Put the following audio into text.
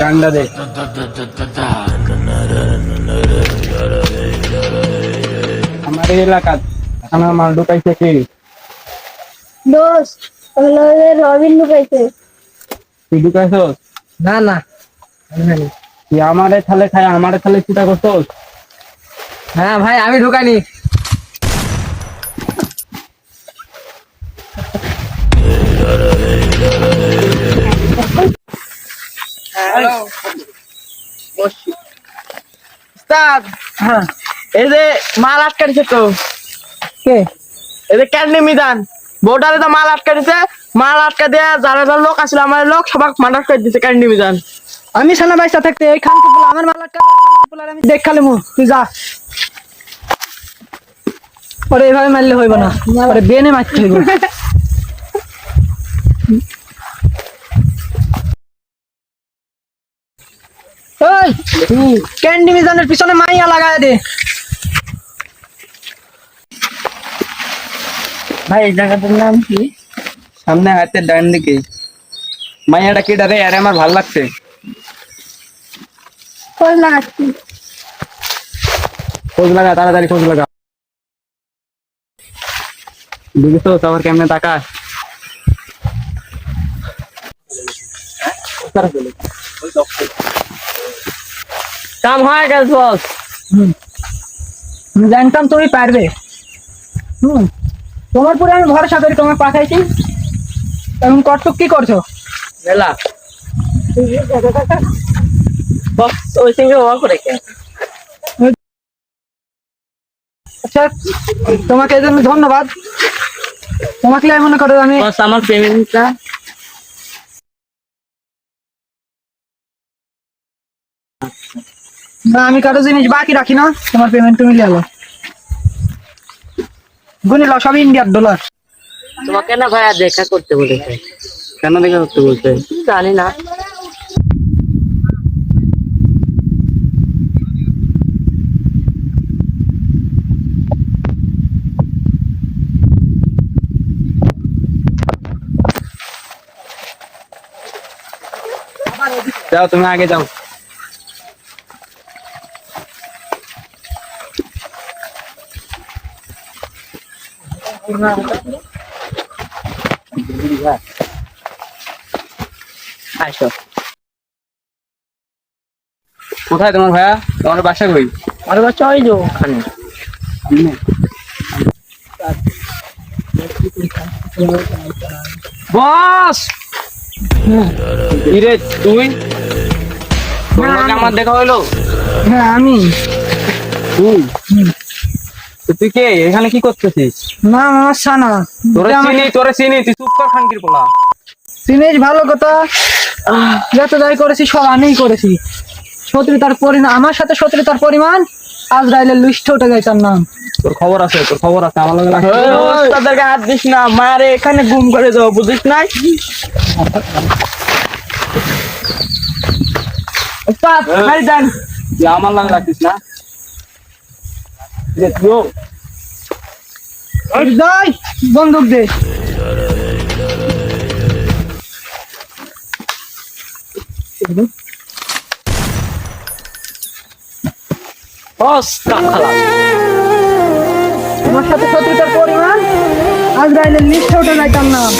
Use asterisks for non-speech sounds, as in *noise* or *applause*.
গান্ডা দে। আমার এই এলাকা আমার মাল ঢুকাইছে কি? দোষ রবিন লুকাইছে তুই ঢুকাইছ? না না। তুই আমারে থালে খাই আমারে থালে চিন্তা করছোস হ্যাঁ ভাই আমি ঢুকানি এই। যে মাল আটকাইছে তো। কে? এই যে ক্যান্ডি মিদান। বোর্ডারে তো মাল আটকাইছে। মাল আটকা দিয়ে যারা যারা লোক আসলে আমার লোক সবাক মার্ডার করে দিছে ক্যান্ডি মিদান। আমি সানা বাইসা থাকতে এই পোলা আমার খানকে পোলার আমি দেখ খালি মু তুই যা। ওরে এভাবে মারলে হইব না। ওরে বেনে মারতে হইব। *laughs* ওই ক্যান্ডি মিজানের পিছনে মাইয়া লাগায় দে ভাই এই জায়গাটার নাম কি সামনে হাতের ডান দিকে মাইয়াটা কি ডারে আরে আমার ভাল লাগছে খোঁজ লাগাচ্ছি খোঁজ লাগা তাড়াতাড়ি খোঁজ লাগা বুঝেছো আবার কেমনে টাকা কাম হয়ে গেছে বস। জানতাম তুমি পারবে। হুম। তোমার পরে আমি ভরসা করি তোমার পাঠাইছি। এখন কটটুক কি করছ? মেলা। বস ওই সঙ্গে ওয়া করে কে আচ্ছা তোমাকে জন্য ধন্যবাদ। তোমাকে আমি মনে করো আমি বস আমার পেমেন্টটা না আমি কারও জিনিস বাকি রাখি না তোমার পেমেন্ট তুমি লিয়ালো গুনি লাও সব ইন্ডিয়ার ডলার তোমাকে না ভাইয়া দেখা করতে বলেছে। কেন দেখা করতে বলছে? জানি না। যাও তুমি আগে যাও। আসো কোথায় তোমার ভাইয়া? তোমার বাসা কই? আর বাচ্চা ওই যে ওখানে। বস! ইরে তুই? আমার দেখা হইল হ্যাঁ আমি। তুই তুই কে? এখানে কি করতেছিস? না সানা তোরে চিনি তোরে চিনি তুই চুপ কর খানকির পোলা। চিনিস ভালো কথা। যত যাই করেছি সব আমিই করেছি। শত্রুতার পরিমাণ আমার সাথে শত্রুতার পরিমাণ আজরাইলের লিস্ট উঠে যায় তার নাম। তোর খবর আছে তোর খবর আছে আমার লগে তাদেরকে হাত দিস না মারে এখানে গুম করে দেবো বুঝিস নাই? আমার লাগে রাখিস না? বন্দুক দে আমার সাথে শত্রুতার পরিমাণ আজরাইলের উঠে যায় তার নাম।